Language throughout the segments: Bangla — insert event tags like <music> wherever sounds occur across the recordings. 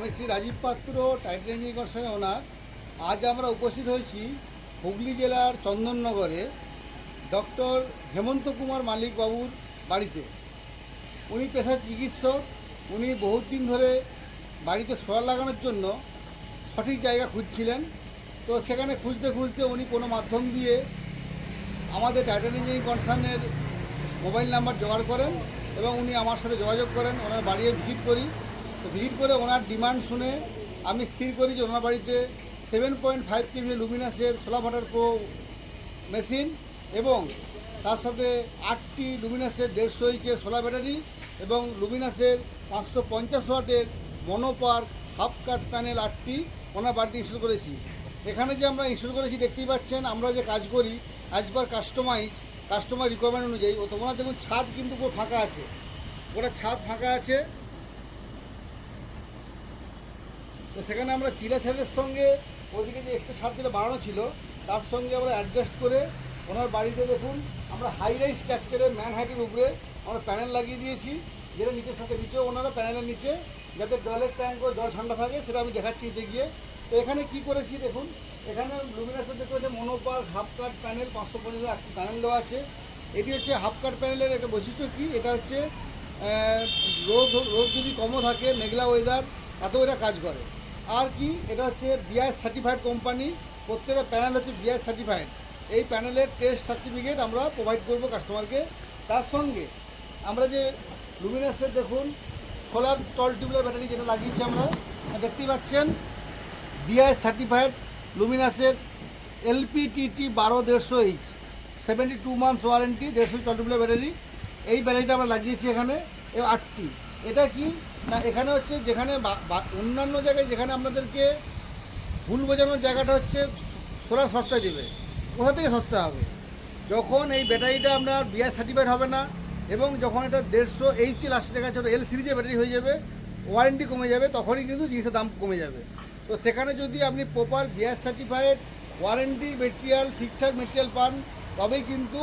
আমি শ্রী রাজীব পাত্র, টাইটেল ইঞ্জিনিয়ারিং কর্পোরেশনের ওনার। আজ আমরা উপস্থিত হয়েছি হুগলি জেলার চন্দননগরে ডক্টর হেমন্ত কুমার মালিক বাবুর বাড়িতে। উনি পেশা চিকিৎসক, উনি বহুত দিন ধরে বাড়িতে সোলার লাগানোর জন্য সঠিক জায়গা খুঁজছিলেন। তো সেখানে খুঁজতে খুঁজতে উনি কোনো মাধ্যম দিয়ে আমাদের টাইটান ইঞ্জিনিয়ারিং কনসার্নের মোবাইল নাম্বার জোগাড় করেন এবং উনি আমার সাথে যোগাযোগ করেন, ওনার বাড়িতে ভিজিট করি। তো ভিজিট করে ওনার ডিমান্ড শুনে আমি স্থির করি যে ওনার বাড়িতে সেভেন পয়েন্ট ফাইভ কেভি লুমিনাসের সোলার ভাটার প্রো মেশিন এবং তার সাথে আটটি লুমিনাসের দেড়শো ইঞ্চের সোলার ব্যাটারি এবং লুমিনাসের পাঁচশো পঞ্চাশ ওয়াটের মনোপার্ক হাফ কাট প্যানেল আটটি ওনার বাড়িতে ইনস্টল করেছি। এখানে যে আমরা ইনস্টল করেছি দেখতেই পাচ্ছেন, আমরা যে কাজ করি as per customise customer requirement অনুযায়ী, ও তোমরা দেখুন ছাদ কিন্তু পুরো ফাঁকা আছে। ওটা ছাদ ফাঁকা আছে তো সেখানে আমরা চিলা ছাদের সঙ্গে ওদিকে যে এক্সট্রা ছাদ যেটা বাড়ানো ছিল, তার সঙ্গে আমরা অ্যাডজাস্ট করে ওনার বাড়িতে দেখুন, আমরা হাই রাইজ স্ট্রাকচারে ম্যান হাইটের উপরে আমরা প্যানেল লাগিয়ে দিয়েছি, যেটা নিচের সাথে নিচেও ওনারা প্যানেলের নিচে, যাতে জলের ট্যাঙ্ক জল ঠান্ডা থাকে, সেটা আমি দেখাচ্ছি নিচে গিয়ে। তো এখানে কি করেছি দেখুন, এখানে লুমিনাসের দেখতে হচ্ছে মনোপার হাফ কাট প্যানেল পাঁচশো পঞ্চাশ একটি প্যানেল দেওয়া আছে। এটি হচ্ছে হাফ কাট প্যানেলের একটা বৈশিষ্ট্য কি? এটা হচ্ছে রোদ রোদ যদি কমও থাকে, মেঘলা ওয়েদার তাতেও এটা কাজ করে। আর কি, এটা হচ্ছে বিআই সার্টিফাইড কোম্পানি প্রত্যেকটা প্যানেল হচ্ছে বিআই সার্টিফাইড এই প্যানেলের টেস্ট সার্টিফিকেট আমরা প্রোভাইড করব কাস্টমারকে তার সঙ্গে আমরা যে লুমিনাসের দেখুন সোলার টল টিউবলার ব্যাটারি যেটা লাগিয়েছি আমরা দেখতেই পাচ্ছেন বিআই সার্টিফাইড লুমিনাসের এলপিটিটি বারো দেড়শো H seventy two months warranty দেড়শো টল চল্লিশ ব্যাটারি এই ব্যাটারিটা আমরা লাগিয়েছি এখানে আটটি। এটা কি? না, এখানে হচ্ছে যেখানে অন্যান্য জায়গায় যেখানে আপনাদেরকে ভুল বোঝানোর জায়গাটা হচ্ছে সোলার সস্তায় দেবে। কোথা থেকে সস্তা হবে। যখন এই ব্যাটারিটা আপনার বিআর সার্টিফাইড হবে না এবং যখন এটা দেড়শো এইচ লাস্ট দেখা যাচ্ছে এল সিরিজের ব্যাটারি হয়ে যাবে ওয়ারেন্টি কমে যাবে, তখনই কিন্তু জিনিসের দাম কমে যাবে। তো সেখানে যদি আপনি proper BR certified warranty material ঠিকঠাক মেটেরিয়াল পান, তবেই কিন্তু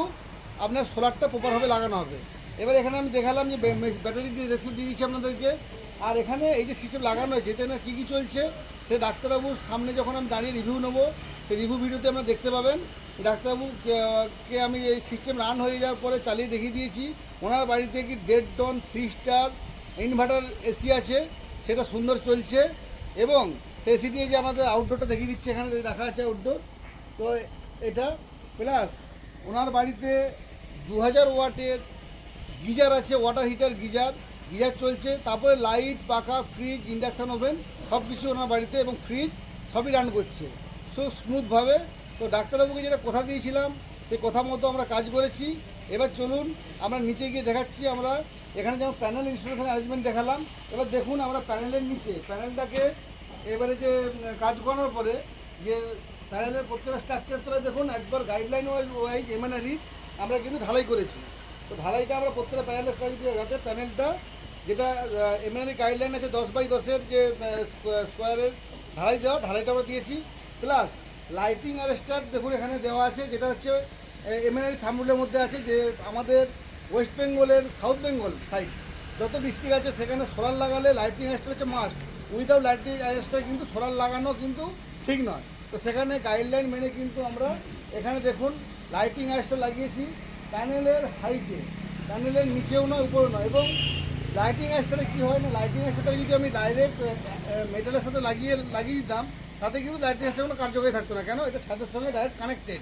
আপনার সোলারটা প্রপারভাবে লাগানো হবে। এবার এখানে আমি দেখালাম যে ব্যাটারি রেসিপ দিয়ে দিচ্ছি আপনাদেরকে। আর এখানে এই যে সিস্টেম লাগানো হয়েছে, এতে না কী কী চলছে, সে ডাক্তারবাবুর সামনে যখন আমি দাঁড়িয়ে রিভিউ নেব সেই রিভিউ ভিডিওতে আপনারা দেখতে পাবেন। ডাক্তারবাবুকে আমি এই সিস্টেম রান হয়ে যাওয়ার পরে চালিয়ে দেখিয়ে দিয়েছি। ওনার বাড়িতে কি দেড় ton three star inverter AC আছে, সেটা সুন্দর চলছে। এবং সেই দিয়ে যে আমাদের আউটডোরটা দেখিয়ে দিচ্ছে, এখানে দেখা আছে আউটডোর তো এটা প্লাস ওনার বাড়িতে দু হাজার ওয়াটের গিজার আছে ওয়াটার হিটার গিজার। গিজার চলছে, তারপরে লাইট পাখা ফ্রিজ ইন্ডাকশান ওভেন সব কিছু ওনার বাড়িতে এবং ফ্রিজ সবই রান করছে। সো স্মুথভাবে তো ডাক্তারবাবুকে যেটা কথা দিয়েছিলাম সেই কথা মতো আমরা কাজ করেছি। এবার চলুন, আমরা নিচে গিয়ে দেখাচ্ছি, আমরা এখানে যেমন প্যানেল ইনস্টলেশন অ্যারেঞ্জমেন্ট দেখালাম, এবার দেখুন আমরা প্যানেলের নিচে প্যানেলটাকে এবারে যে, কাজ করানোর পরে যে প্যানেলের প্রত্যেকটা স্ট্রাকচার তোরা দেখুন, একবার গাইডলাইন ওয়াইজ এমএনআরই আমরা কিন্তু ঢালাই করেছি। তো ঢালাইটা আমরা প্রত্যেকটা প্যানেলের দিয়ে যাতে প্যানেলটা যেটা এমএনআরই গাইডলাইন আছে দশ বাই দশের যে স্কোয়ারের ঢালাই দেওয়া, ঢালাইটা আমরা দিয়েছি। প্লাস লাইটিং অ্যারেস্টার দেখুন এখানে দেওয়া আছে, যেটা হচ্ছে এমএনআরই থামরুলের মধ্যে আছে, যে আমাদের ওয়েস্ট বেঙ্গলের সাউথ বেঙ্গল সাইড যত ডিস্ট্রিক্ট আছে, সেখানে সোলার লাগালে লাইটিং অ্যারেস্টার হচ্ছে মাস্ট উইদাউট লাইটিং অ্যারেস্টার কিন্তু সোলার লাগানো কিন্তু ঠিক নয়। তো সেখানে গাইডলাইন মেনে কিন্তু আমরা এখানে দেখুন লাইটিং অ্যারেস্টার লাগিয়েছি। প্যানেলের হাইটে, প্যানেলের নিচেও নয়, উপরেও নয়, এবং লাইটিং অ্যারেস্টারে কী হয় না লাইটিং অ্যারেস্টারটা যদি আমি ডাইরেক্ট মেটালের সাথে লাগিয়ে লাগিয়ে দিতাম, তাতে কিন্তু লাইটিং অ্যারেস্টার কোনো কার্যকরী থাকতো না। কেন? এটা ছাদের সঙ্গে ডাইরেক্ট কানেক্টেড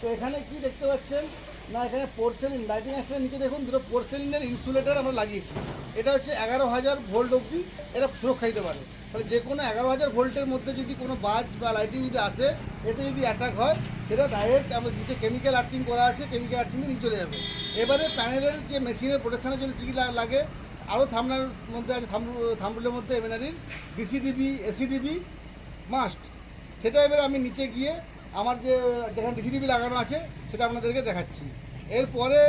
তো এখানে কি দেখতে পাচ্ছেন? না, এখানে পোর্সেলিন লাইটিং অ্যাক্সের নিচে দেখুন, দুটো পোর্সেলিনের ইনসুলেটার আমরা লাগিয়েছি। এটা হচ্ছে এগারো হাজার ভোল্ট অবধি এটা সুরক্ষা দিতে পারে। তাহলে যে কোনো এগারো হাজার ভোল্টের মধ্যে যদি কোনো বাজ বা লাইটিং যদি আসে, এতে যদি অ্যাটাক হয় সেটা ডাইরেক্ট আমাদের নিচে কেমিক্যাল আর্থিং করা আছে কেমিক্যাল আর্থিং নিয়ে চলে যাবে। এবারে প্যানেলের যে মেশিনের প্রোটেকশনের জন্য কী লাগে আরও থামনার মধ্যে আছে থামরু থামরুলের মধ্যে এমএনআরির ডিসিডিবি এসিডিবি মাস্ট সেটা এবারে আমি নিচে গিয়ে আমার যে, যেখানে ডিসিটিভি লাগানো আছে, সেটা আপনাদেরকে দেখাচ্ছি। এরপরে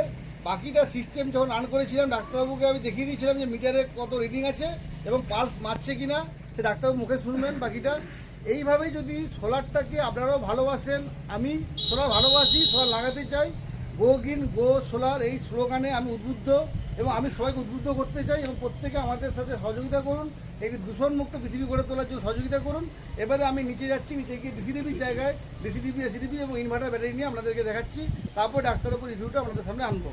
বাকিটা সিস্টেম যখন রান করেছিলাম, ডাক্তারবাবুকে আমি দেখিয়ে দিয়েছিলাম যে মিটারে কত রিডিং আছে এবং পালস মারছে কি না সে ডাক্তারবাবু মুখে শুনবেন বাকিটা। এইভাবেই যদি সোলারটাকে আপনারাও ভালোবাসেন, আমি সোলার ভালোবাসি, সোলার লাগাতে চাই। গো গ্রিন গো সোলার এই স্লোগানে আমি উদ্বুদ্ধ এবং আমি সবাইকে উদ্বুদ্ধ করতে চাই এবং প্রত্যেকে আমাদের সাথে সহযোগিতা করুন একটি দূষণমুক্ত পৃথিবী গড়ে তোলার জন্য সহযোগিতা করুন। এবারে আমি নিচে যাচ্ছি, নিচে গিয়ে ডিসিডিবির জায়গায় ডিসিডিবি এসিডিবি এবং ইনভার্টার ব্যাটারি নিয়ে আপনাদেরকে দেখাচ্ছি। তারপর ডাক্তারের উপর রিভিউটা আপনাদের সামনে আনব।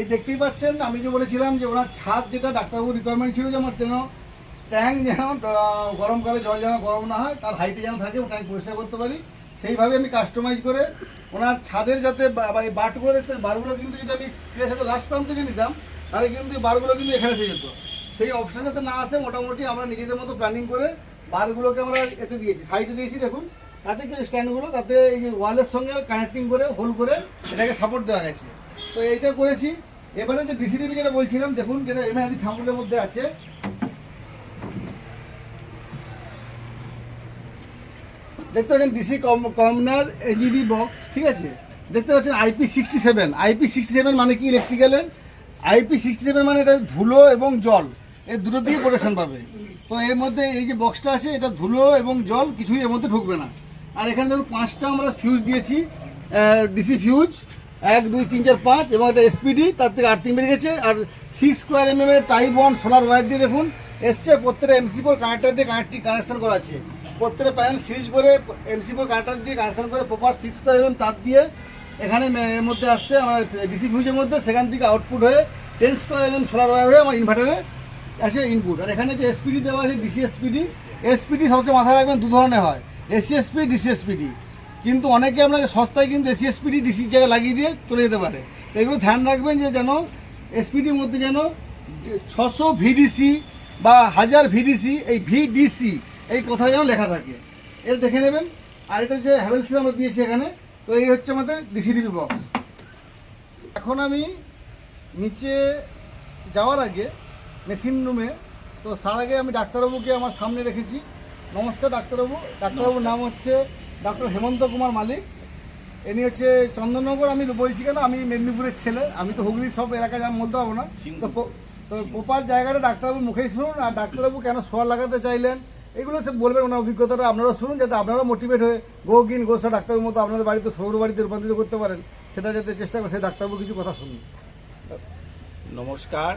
এই দেখতেই পাচ্ছেন, আমি যে বলেছিলাম যে ওনার ছাদ যেটা, ডাক্তারবাবুর রিকোয়ারমেন্ট ছিল যে আমার যেন ট্যাঙ্ক যেন গরমকালে জল যেন গরম না হয়, তার হাইটে যেন থাকে ট্যাঙ্ক পরিষ্কার করতে পারি। সেইভাবে আমি কাস্টমাইজ করে ওনার ছাদের যাতে বাটগুলো দেখতে, বারগুলো কিন্তু যদি আমি সাথে লাস্ট প্রান্ত থেকে নিতাম, তাহলে কিন্তু বারগুলো কিন্তু এখানে এসে যেত। সেই অপশন যাতে না আসে, মোটামুটি আমরা নিজেদের মতো প্ল্যানিং করে বারগুলোকে আমরা এতে দিয়েছি সাইডে দিয়েছি, দেখুন। তাতে কি স্ট্যান্ডগুলো তাতে এই ওয়ালের সঙ্গে কানেক্টিং করে হোল করে এটাকে সাপোর্ট দেওয়া গেছে। তো এইটা করেছি এবারে যে ডিসিডিবি যেটা বলছিলাম, দেখুন যেটা এমআইডি থাম্বুলের মধ্যে আছে। দেখতে পাচ্ছেন ডিসি কমনার এজিবি বক্স ঠিক আছে? দেখতে পাচ্ছেন IP sixty seven IP sixty seven মানে কি ইলেকট্রিক্যালের আইপি সিক্সটি সেভেন মানে এটা ধুলো এবং জল। এর দুটো দিকে প্রোটেকশন পাবে। তো এর মধ্যে এই যে বক্সটা আছে, এটা ধুলো এবং জল, কিছুই এর মধ্যে ঢুকবে না। আর এখানে ধরুন পাঁচটা আমরা ফিউজ দিয়েছি ডিসি ফিউজ এক, দুই, তিন, চার, পাঁচ, এবং একটা এসপিডি তার থেকে আর্থিং বেরিয়ে গেছে। আর সিক্স স্কোয়ার এম এম এর টাইপ ওয়ান সোলার ওয়্যার দিয়ে দেখুন, এসছে প্রত্যেকটা এমসি ফোর কানেক্টার দিয়ে কানেক্টিং কানেকশন করা আছে। প্রত্যেকটা প্যানেল সিরিজ করে এমসি ফোর কানেক্টার দিয়ে কানেকশন করে প্রপার সিক্স স্কোয়ার এম তার দিয়ে এখানে এর মধ্যে আসছে আমার ডিসি ফিউজের মধ্যে, সেখান থেকে আউটপুট হয়ে ten square M solar wire হয়ে আমার ইনভার্টারে আছে ইনপুট আর এখানে যে এসপিডি দেওয়া আছে ডিসি এসপিডি এসপিডি সবচেয়ে মাথায় রাখবেন, দু ধরনের হয়। এসি এসপি ডিসি এসপিডি কিন্তু অনেকে আপনাকে সস্তায় কিন্তু এসি এসপিডি ডিসির জায়গায় লাগিয়ে দিয়ে চলে যেতে পারে। এগুলো ধ্যান রাখবেন যে যেন এসপিডির মধ্যে যেন ছশো ভিডিসি বা হাজার ভিডিসি এই ভিডিসি এই কথাটা যেন লেখা থাকে। এটা দেখে নেবেন। আর এটা যে হ্যাভেলসের আমরা দিয়েছি এখানে। তো এই হচ্ছে আমাদের ডিসিডিবি বক্স এখন আমি নিচে যাওয়ার আগে মেশিন রুমে তো তার আগে আমি ডাক্তারবাবুকে আমার সামনে রেখেছি। নমস্কার ডাক্তারবাবু। ডাক্তারবাবুর নাম হচ্ছে ডক্টর হেমন্ত কুমার মালিক। ইনি হচ্ছে চন্দননগর আমি বলছি কেন আমি মেদিনীপুরের ছেলে। আমি তো হুগলির সব এলাকায় আমি বলতে পারব না। তো প্রপার জায়গাটা ডাক্তারবাবু মুখেই শুনুন আর ডাক্তারবাবু কেন সোয়ার লাগাতে চাইলেন? এগুলো সব বলবেন ওনার অভিজ্ঞতাটা আপনারা শুনুন যাতে আপনারা মোটিভেট হয়ে গো গিন গোসা ডাক্তারের মতো আপনাদের বাড়িতে সৌর বাড়িতে রূপান্তরিত করতে পারেন। সেটা যাতে চেষ্টা করে সেই ডাক্তারবাবু কিছু কথা শুনুন। নমস্কার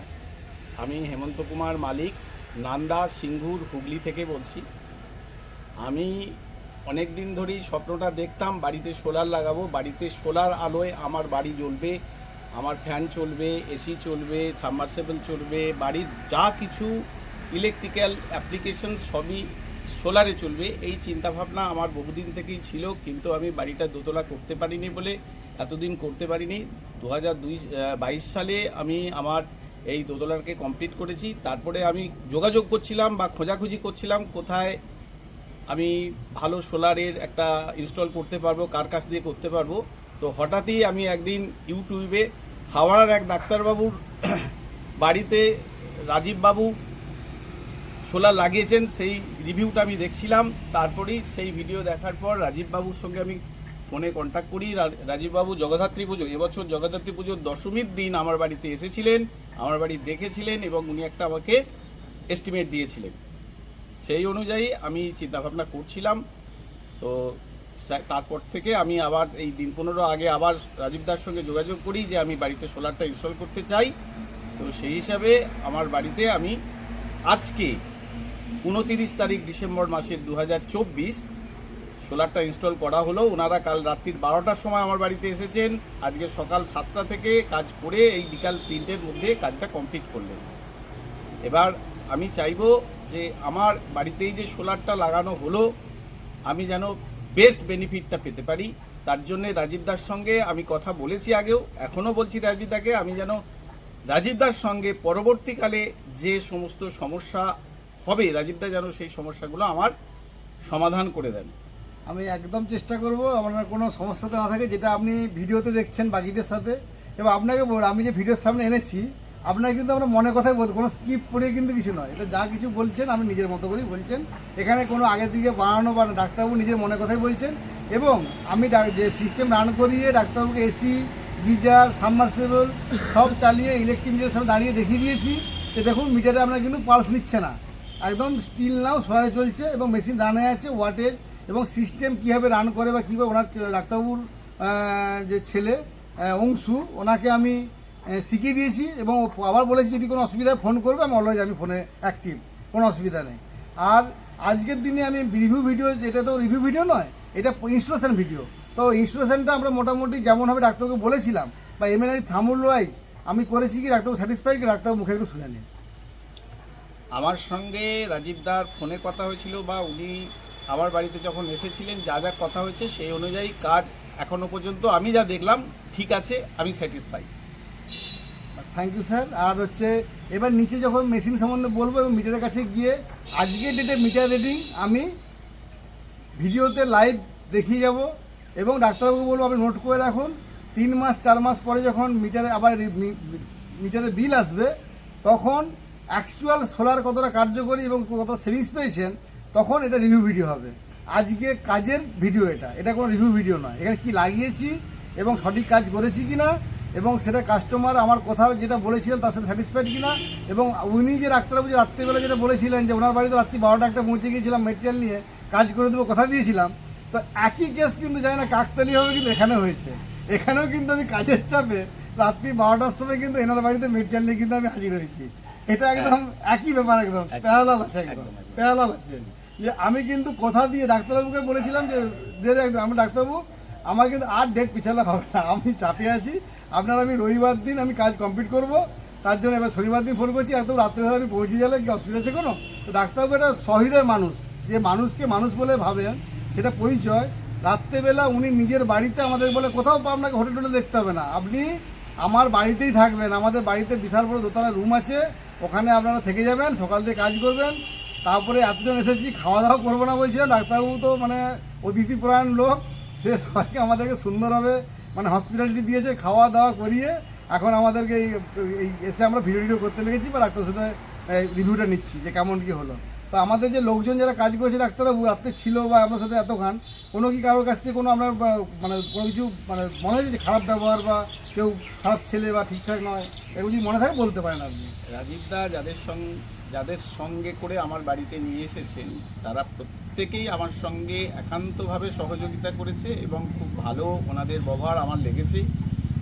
আমি হেমন্ত কুমার মালিক নান্দা সিংহুর হুগলি থেকে বলছি। আমি অনেক দিন ধরেই স্বপ্নটা দেখতাম, বাড়িতে সোলার লাগাবো, বাড়িতে সোলার আলোয় আমার বাড়ি জ্বলবে, আমার ফ্যান চলবে, এসি চলবে, সাবমার্সেবল চলবে, বাড়ির যা কিছু ইলেকট্রিক্যাল অ্যাপ্লিকেশন সবই সোলারে চলবে। এই চিন্তাভাবনা আমার বহুদিন থেকেই ছিল, কিন্তু আমি বাড়িটা দোতলা করতে পারিনি বলে এতদিন করতে পারিনি। দু হাজার সালে আমি আমার এই দোতলাকে কমপ্লিট করেছি। তারপরে আমি যোগাযোগ করছিলাম বা খোঁজাখুঁজি করছিলাম কোথায় আমি ভালো সোলারের একটা ইনস্টল করতে পারব, কার কাছ দিয়ে করতে পারব। তো হঠাৎই আমি একদিন ইউটিউবে হাওড়ার এক ডাক্তারবাবুর <clears throat> বাড়িতে রাজীববাবু সোলার লাগিয়েছেন, সেই রিভিউটা আমি দেখছিলাম। তারপরেই সেই ভিডিও দেখার পর রাজীববাবুর সঙ্গে আমি ফোনে কন্ট্যাক্ট করি। রাজীববাবু জগদ্ধাত্রী পুজো, এবছর জগদ্ধাত্রী পুজোর দশমীর দিন আমার বাড়িতে এসেছিলেন, আমার বাড়ি দেখেছিলেন এবং উনি একটা আমাকে এস্টিমেট দিয়েছিলেন। সেই অনুযায়ী আমি চিন্তাভাবনা করছিলাম। তো তারপর থেকে আমি আবার এই দিন পনেরো আগে আবার রাজীব দার সঙ্গে যোগাযোগ করি যে আমি বাড়িতে সোলারটা ইনস্টল করতে চাই। তো সেই হিসাবে আমার বাড়িতে আমি আজকে উনতিরিশ তারিখ ডিসেম্বর মাসের দু হাজার চব্বিশ সোলারটা ইনস্টল করা হলো। ওনারা কাল রাত্রির বারোটার সময় আমার বাড়িতে এসেছেন। আজকে সকাল সাতটা থেকে কাজ করে এই বিকাল তিনটের মধ্যে কাজটা কমপ্লিট করলেন। এবার আমি চাইব যে আমার বাড়িতেই যে সোলারটা লাগানো হলো, আমি যেন বেস্ট বেনিফিটটা পেতে পারি। তার জন্য রাজীব দার সঙ্গে আমি কথা বলেছি আগেও এখনও বলছি রাজীব দাকে, আমি যেন রাজীব দার সঙ্গে পরবর্তীকালে যে সমস্ত সমস্যা হবে, রাজীব দা যেন সেই সমস্যাগুলো আমার সমাধান করে দেন। আমি একদম চেষ্টা করব, আপনার কোনো সমস্যাতে না থাকে, যেটা আপনি ভিডিওতে দেখছেন বাকিদের সাথে। এবং আপনাকে আমি যে ভিডিওর সামনে এনেছি আপনাকে কিন্তু আমরা মনে কথাই বলতে কোনো স্কিপ করে কিন্তু কিছু নয়। এটা যা কিছু বলছেন, আপনি নিজের মতো করেই বলছেন। এখানে কোনো আগের দিকে বানানো বা ডাক্তারবাবু নিজের মনে কথাই বলছেন। এবং আমি যে সিস্টেম রান করিয়ে ডাক্তারবাবুকে এসি গিজার সাবমার্সেবল সব চালিয়ে ইলেকট্রিক মিটারের সামনে দাঁড়িয়ে দেখিয়ে দিয়েছি যে দেখুন মিটারে আপনার কিন্তু পালস নিচ্ছে না। একদম স্টিল নাও সোলারে চলছে এবং মেশিন রানে আছে ওয়াটেজ এবং সিস্টেম কীভাবে রান করে বা কীভাবে ওনার ডাক্তারবাবুর যে ছেলে অংশু, ওনাকে আমি শিখিয়ে দিয়েছি এবং আবার বলেছি, যদি কোনো অসুবিধায় ফোন করবে, আমি অলওয়েজ আমি ফোনে অ্যাক্টিভ কোনো অসুবিধা নেই। আর আজকের দিনে আমি রিভিউ ভিডিও এটা তো রিভিউ ভিডিও নয়, এটা ইনস্টলেশন ভিডিও তো ইনস্টলেশনটা আমরা মোটামুটি যেমনভাবে ডাক্তারকে বলেছিলাম, বা এমএনআই থামুল ওয়াইজ আমি করেছি কি ডাক্তারবাবু স্যাটিসফাইড কি? ডাক্তারবাবু মুখে একটু শুনে নিন। আমার সঙ্গে রাজীবদার ফোনে কথা হয়েছিল, বা উনি আমার বাড়িতে যখন এসেছিলেন, যা যা কথা হয়েছে, সেই অনুযায়ী কাজ এখনও পর্যন্ত আমি যা দেখলাম, ঠিক আছে, আমি স্যাটিসফাই থ্যাংক ইউ স্যার আর হচ্ছে, এবার নিচে যখন মেশিন সম্বন্ধে বলব এবং মিটারের কাছে গিয়ে আজকের ডেটে মিটার রিডিং আমি ভিডিওতে লাইভ দেখিয়ে যাব এবং ডাক্তারবাবুকে বলব, আপনি নোট করে রাখুন। তিন মাস, চার মাস পরে যখন মিটারে আবার মিটারে বিল আসবে, তখন অ্যাকচুয়াল সোলার কতটা কার্যকরী এবং কতটা সেভিংস পেয়েছেন, তখন এটা রিভিউ ভিডিও হবে। আজকে কাজের ভিডিও এটা। এটা কোনো রিভিউ ভিডিও নয়। এখানে কি লাগিয়েছি এবং সঠিক কাজ করেছি কিনা এবং সেটা কাস্টমার আমার কথা যেটা বলেছিলেন তার সাথে স্যাটিসফাইড কিনা এবং উনি যে ডাক্তারবাবু যে রাত্রিবেলা যেটা বলেছিলেন যে ওনার বাড়িতে রাত্রি বারোটা একটা পৌঁছে গিয়েছিলাম মেটেরিয়াল নিয়ে কাজ করে দেবো কথা দিয়েছিলাম তো একই কেস কিন্তু জানি না কাকতালি হবে কিন্তু এখানে হয়েছে এখানেও কিন্তু আমি কাজের চাপে রাত্রি বারোটার সময় কিন্তু এনার বাড়িতে মেটেরিয়াল নিয়ে কিন্তু আমি হাজির হয়েছি এটা একদম একই ব্যাপার একদম। প্যারালাল আছে একদম। প্যারালাল আছে যে আমি কিন্তু কথা দিয়ে ডাক্তারবাবুকে বলেছিলাম যে একদম আমি ডাক্তারবাবু আমার কিন্তু আর ডেট পিছালে হবে না। আমি চাপে আছি। আপনার আমি রবিবার দিন আমি কাজ কমপ্লিট করব। তার জন্য এবার শনিবার দিন ফোন করছি। একদম রাত্রে আমি পৌঁছে গেলে কি অসুবিধা আছে কোনো? তো ডাক্তারবাবু একটা সহৃদয় মানুষ। যে মানুষকে মানুষ বলে ভাবেন, সেটা পরিচয়। রাত্রেবেলা উনি নিজের বাড়িতে আমাদের বলে, কোথাও আপনাকে হোটেল টোটেল দেখতে হবে না। আপনি আমার বাড়িতেই থাকবেন। আমাদের বাড়িতে বিশাল বড় দোতলা রুম আছে। ওখানে আপনারা থেকে যাবেন, সকাল থেকে কাজ করবেন। তারপরে এতজন এসেছি, খাওয়া দাওয়া করব না বলছিলাম ডাক্তারবাবু তো মানে অতিথিপরায়ণ লোক। সে সবাইকে আমাদেরকে সুন্দরভাবে মানে হসপিটালিটি দিয়েছে, খাওয়া দাওয়া করিয়ে এখন আমাদেরকে এই এই এসে আমরা ভিডিও ভিডিও করতে লেগেছি বা ডাক্তারের সাথে রিভিউটা নিচ্ছি যে কেমন কী হলো। তো আমাদের যে লোকজন যারা কাজ করেছে, ডাক্তারবাবু রাত্রে ছিল বা আপনার সাথে এত এতক্ষণ, কোনো কি কারোর কাছ থেকে কোনো আপনার মানে কোনো কিছু মানে মনে হয়েছে যে খারাপ ব্যবহার বা কেউ খারাপ ছেলে বা ঠিকঠাক নয় এগুলো যদি মনে থাকে বলতে পারেন আপনি। রাজীবদা যাদের সঙ্গে যাদের সঙ্গে করে আমার বাড়িতে নিয়ে এসেছেন, তারা প্রত্যেকেই আমার সঙ্গে একান্তভাবে সহযোগিতা করেছে এবং খুব ভালো ওনাদের ব্যবহার আমার লেগেছে।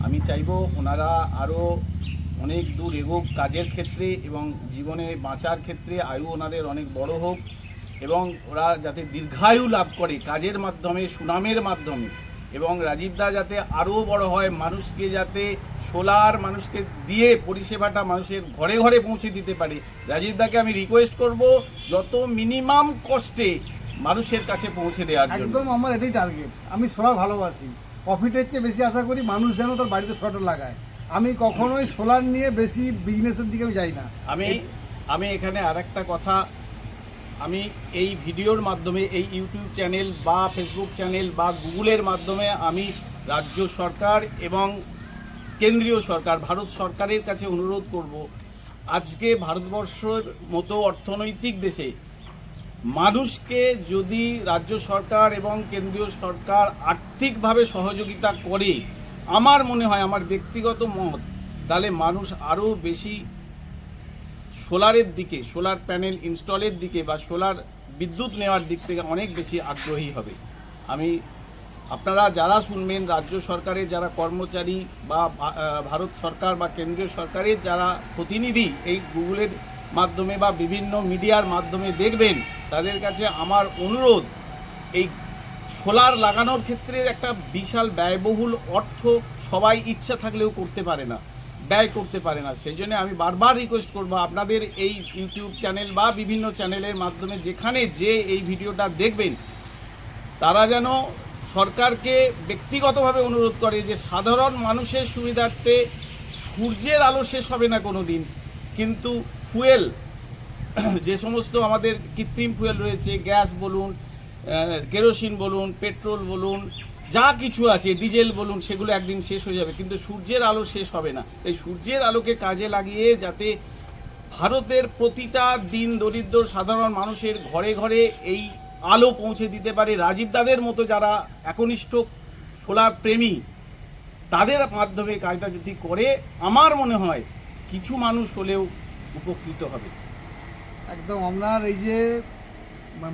আমি চাইব ওনারা আরও অনেক দূর এগোক কাজের ক্ষেত্রে এবং জীবনে বাঁচার ক্ষেত্রে আয়ু ওনাদের অনেক বড় হোক এবং ওরা যাতে দীর্ঘায়ু লাভ করে কাজের মাধ্যমে, সুনামের মাধ্যমে এবং রাজীবদা যাতে আরও বড় হয়, মানুষকে যাতে সোলার মানুষকে দিয়ে পরিষেবাটা মানুষের ঘরে ঘরে পৌঁছে দিতে পারে। রাজীবদাকে আমি রিকোয়েস্ট করব, যত মিনিমাম কষ্টে মানুষের কাছে পৌঁছে দেওয়ার জন্য। একদম আমার এটাই টার্গেট আমি সোলার ভালোবাসি। প্রফিটের চেয়ে বেশি আশা করি মানুষ যেন তার বাড়িতে সোলারটা লাগায়। আমি কখনোই সোলার নিয়ে বেশি বিজনেসের দিকে আমি যাই না। আমি আমি এখানে আরেকটা কথা। আমি এই ভিডিওর মাধ্যমে এই ইউটিউব চ্যানেল বা ফেসবুক চ্যানেল বা গুগলের মাধ্যমে আমি রাজ্য সরকার এবং কেন্দ্রীয় সরকার ভারত সরকারের কাছে অনুরোধ করব। আজকে ভারতবর্ষের মতো অর্থনৈতিক দেশে মানুষকে যদি রাজ্য সরকার এবং কেন্দ্রীয় সরকার আর্থিকভাবে সহযোগিতা করে, আমার মনে হয়, আমার ব্যক্তিগত মত, তাহলে মানুষ আরও বেশি সোলারের দিকে, সোলার প্যানেল ইনস্টলের দিকে বা সোলার বিদ্যুৎ নেওয়ার দিক থেকে অনেক বেশি আগ্রহী হবে। আমি, আপনারা যারা শুনবেন, রাজ্য সরকারের যারা কর্মচারী বা ভারত সরকার বা কেন্দ্রীয় সরকারের যারা প্রতিনিধি এই গুগলের মাধ্যমে বা বিভিন্ন মিডিয়ার মাধ্যমে দেখবেন তাদের কাছে আমার অনুরোধ, এই সোলার লাগানোর ক্ষেত্রে একটা বিশাল ব্যয়বহুল অর্থ সবাই ইচ্ছা থাকলেও করতে পারে না, ব্যয় করতে পারে না। সেই জন্য আমি বারবার রিকোয়েস্ট করব আপনাদের এই ইউটিউব চ্যানেল বা বিভিন্ন চ্যানেলের মাধ্যমে যেখানে যে এই ভিডিওটা দেখবেন, তারা যেন সরকারকে ব্যক্তিগতভাবে অনুরোধ করে যে সাধারণ মানুষের সুবিধার্থে সূর্যের আলো শেষ হবে না কোনো দিন কিন্তু ফুয়েল <clears throat> যে সমস্ত আমাদের কৃত্রিম ফুয়েল রয়েছে গ্যাস বলুন কেরোসিন বলুন পেট্রোল বলুন, যা কিছু আছে ডিজেল বলুন, সেগুলো একদিন শেষ হয়ে যাবে। কিন্তু সূর্যের আলো শেষ হবে না। এই সূর্যের আলোকে কাজে লাগিয়ে যাতে ভারতের প্রতিটা দিন দরিদ্র সাধারণ মানুষের ঘরে ঘরে এই আলো পৌঁছে দিতে পারে। রাজীব দাদের মতো যারা একনিষ্ঠ সোলার প্রেমী, তাদের মাধ্যমে কাজটা যদি করে, আমার মনে হয় কিছু মানুষ হলেও উপকৃত হবে। একদম আপনার এই যে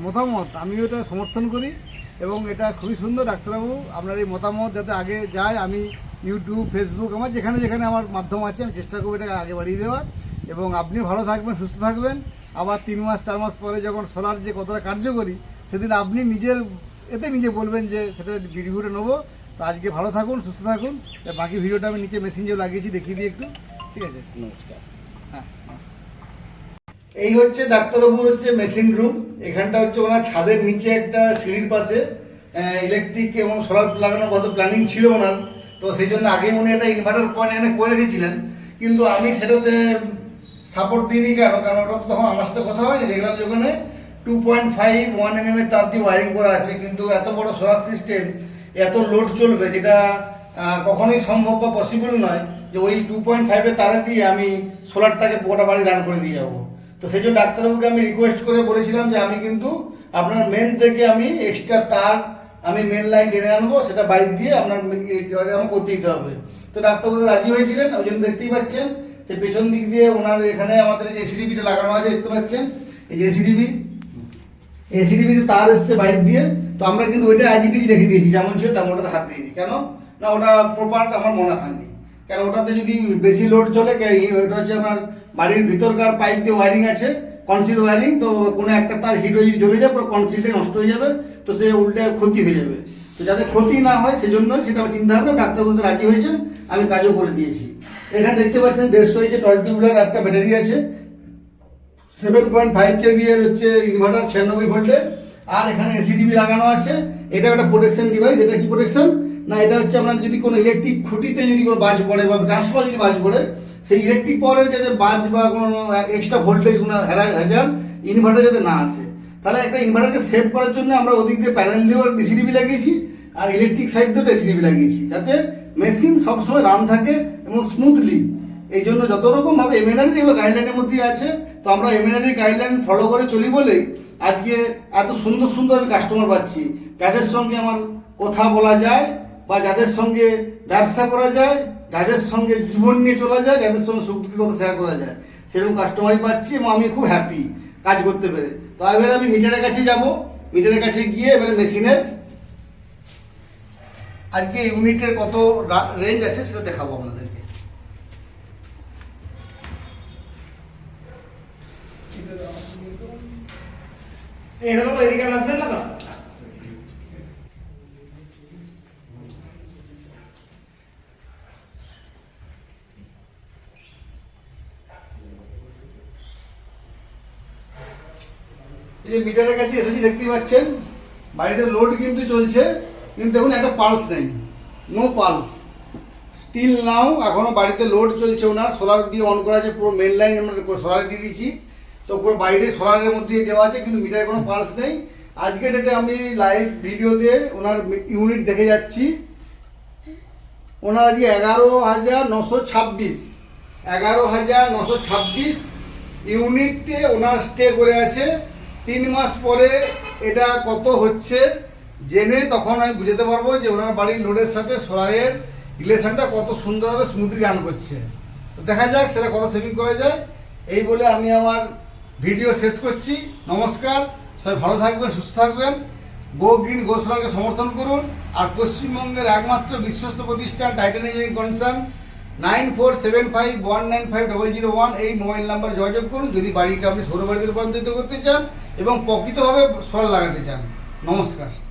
মতামত, আমিও এটা সমর্থন করি এবং এটা খুবই সুন্দর, ডাক্তারবাবু, আপনার এই মতামত যাতে আগে যায়, আমি ইউটিউব ফেসবুক আমার যেখানে যেখানে আমার মাধ্যম আছে, আমি চেষ্টা করব এটাকে আগে বাড়িয়ে দেওয়ার। এবং আপনিও ভালো থাকবেন, সুস্থ থাকবেন। আবার তিন মাস, চার মাস পরে যখন সোলার যে কতটা কার্যকরী, সেদিন আপনি নিজের এতে নিজে বলবেন যে, সেটা ভিডিওটা নেব। তো আজকে ভালো থাকুন, সুস্থ থাকুন। বাকি ভিডিওটা আমি নিচে মেসেঞ্জেও লাগিয়েছি, দেখিয়ে দিই একটু। ঠিক আছে? নমস্কার। এই হচ্ছে ডাক্তারবাবুর হচ্ছে মেশিন রুম এখানটা হচ্ছে ওনার ছাদের নিচে একটা সিঁড়ির পাশে ইলেকট্রিক এবং সোলার লাগানোর কত প্ল্যানিং ছিল ওনার। তো সেই জন্য আগেই উনি একটা ইনভার্টার পয়েন্ট এখানে করে রেখেছিলেন কিন্তু আমি সেটাতে সাপোর্ট দিইনি কেন? কারণ ওটা তো তখন আমার সাথে কথা হয়নি। দেখলাম যে ওখানে two point five one M এর তার দিয়ে ওয়ারিং করা আছে। কিন্তু এত বড় সোলার সিস্টেম এত লোড চলবে, যেটা কখনোই সম্ভব বা পসিবল নয় যে ওই টু পয়েন্ট ফাইভের তারে দিয়ে আমি সোলারটাকে গোটা বাড়ি রান করে দিয়ে যাব। তো সেই জন্য ডাক্তারবাবুকে আমি রিকোয়েস্ট করে বলেছিলাম যে আমি কিন্তু আপনার মেন থেকে আমি এক্সট্রা তার আমি মেন লাইন টেনে আনব, সেটা বাইক দিয়ে আপনার আমার করতে দিতে হবে। তো ডাক্তারবাবু রাজি হয়েছিলেন, ওই জন্য দেখতেই পাচ্ছেন যে পেছন দিক দিয়ে ওনার এখানে আমাদের যে এসিডিবিটা লাগানো আছে, দেখতে পাচ্ছেন? এই যে এসিডিবি এসিডিবিতে তার এসছে বাইক দিয়ে, তো আমরা কিন্তু ওইটা আইজিটিজ রেখে দিয়েছি, যেমন ছিল তেমন ওটাতে হাত দিইনি। কেন? না, ওটা প্রপার আমার মনে হয়নি। কেন ওটাতে যদি বেশি লোড চলে ওটা হচ্ছে আমার বাড়ির ভিতরকার পাইপ দিয়ে ওয়ারিং আছে কনসিল ওয়ারিং তো কোনো একটা তার হিট হয়ে জ্বলে যায়, পুরো কনসিলটা নষ্ট হয়ে যাবে, তো সে উল্টে ক্ষতি হয়ে যাবে। তো যাতে ক্ষতি না হয় সেজন্য সেটা আমার চিন্তা ভাবনা ডাক্তার বলতে রাজি হয়েছেন, আমি কাজও করে দিয়েছি। এখানে দেখতে পাচ্ছেন দেড়শো ইঞ্চি টল টিউবলার একটা ব্যাটারি আছে। সেভেন পয়েন্ট ফাইভ কেভি এর হচ্ছে ইনভার্টার ছিয়ানব্বই ভোল্টের আর এখানে এসিডিবি লাগানো আছে। এটা একটা প্রোটেকশন ডিভাইস এটা কি প্রোটেকশন না, এটা হচ্ছে আপনার যদি কোনো ইলেকট্রিক খুঁটিতে যদি কোনো বাজ পড়ে বা ট্রান্সফার যদি বাজ পড়ে, সেই ইলেকট্রিক পাওয়ারের যাতে বাজ বা কোনো এক্সট্রা ভোল্টেজ কোনো হাজার ইনভার্টার যাতে না আসে। তাহলে একটা ইনভার্টারকে সেভ করার জন্য আমরা ওদিক দিয়ে প্যানেল দিয়েও ডিসিডিবি লাগিয়েছি আর ইলেকট্রিক সাইড দিয়েও ডিসিডিবি লাগিয়েছি, যাতে মেশিন সবসময় রান থাকে এবং স্মুথলি এই জন্য যত রকমভাবে এমএনআর যেগুলো গাইডলাইনের মধ্যে আছে, তো আমরা এমএনআর গাইডলাইন ফলো করে চলি বলেই আজকে এত সুন্দর সুন্দর আমি কাস্টমার পাচ্ছি। যাদের সঙ্গে আমার কথা বলা যায় বা যাদের সঙ্গে ব্যবসা করা যায়, যাদের সঙ্গে জীবন নিয়ে চলা যায়, যাদের সঙ্গে সুখ দুঃখের কথা শেয়ার করা যায়। সেরকম কাস্টমারই পাচ্ছি এবং আমি খুব হ্যাপি কাজ করতে পেরে। তো এবারে আমি মিটারের কাছে যাব। মিটারের কাছে গিয়ে এবারে মেশিনের আজকে ইউনিটের কত রেঞ্জ আছে সেটা দেখাবো আপনাদেরকে। এটা তো এদিকে আসবেন না তো এই যে মিটারের কাছে এসেছি, দেখতেই পাচ্ছেন? বাড়িতে লোড কিন্তু চলছে, কিন্তু দেখুন একটা পালস নেই। নো পালস স্টিল নাও এখনও বাড়িতে লোড চলছে ওনার। সোলার দিয়ে অন করা আছে, পুরো মেন লাইন আমরা সোলারে দিয়ে দিয়েছি। তো পুরো বাড়িতে সোলারের মধ্যে দেওয়া আছে, কিন্তু মিটারে কোনো পালস নেই। আজকে ডেটে আমি লাইভ ভিডিওতে ওনার ইউনিট দেখে যাচ্ছি। ওনার আজকে এগারো হাজার নশো ছাব্বিশ। এগারো হাজার নশো ছাব্বিশ ইউনিটে ওনার স্টে করে আছে। তিন মাস পরে এটা কত হচ্ছে, জেনে তখন আমি বুঝতে পারব যে ওনার বাড়ির লোডের সাথে সোলারের রিলেশনটা কত সুন্দরভাবে স্মুথলি রান করছে। তো দেখা যাক সেটা কত সেভিং করা যায়। এই বলে আমি আমার ভিডিও শেষ করছি। নমস্কার, সবাই ভালো থাকবেন, সুস্থ থাকবেন। গো গ্রিন গো সোলারকে সমর্থন করুন। আর পশ্চিমবঙ্গের একমাত্র বিশ্বস্ত প্রতিষ্ঠান Titan engineering concern nine four seven five one nine five double zero one এই মোবাইল নাম্বার যোগাযোগ করুন। যদি বাড়িকে আপনি সৌর বাড়িতে রূপান্তরিত করতে চান এবং প্রকৃতভাবে ফল লাগাতে চান। নমস্কার।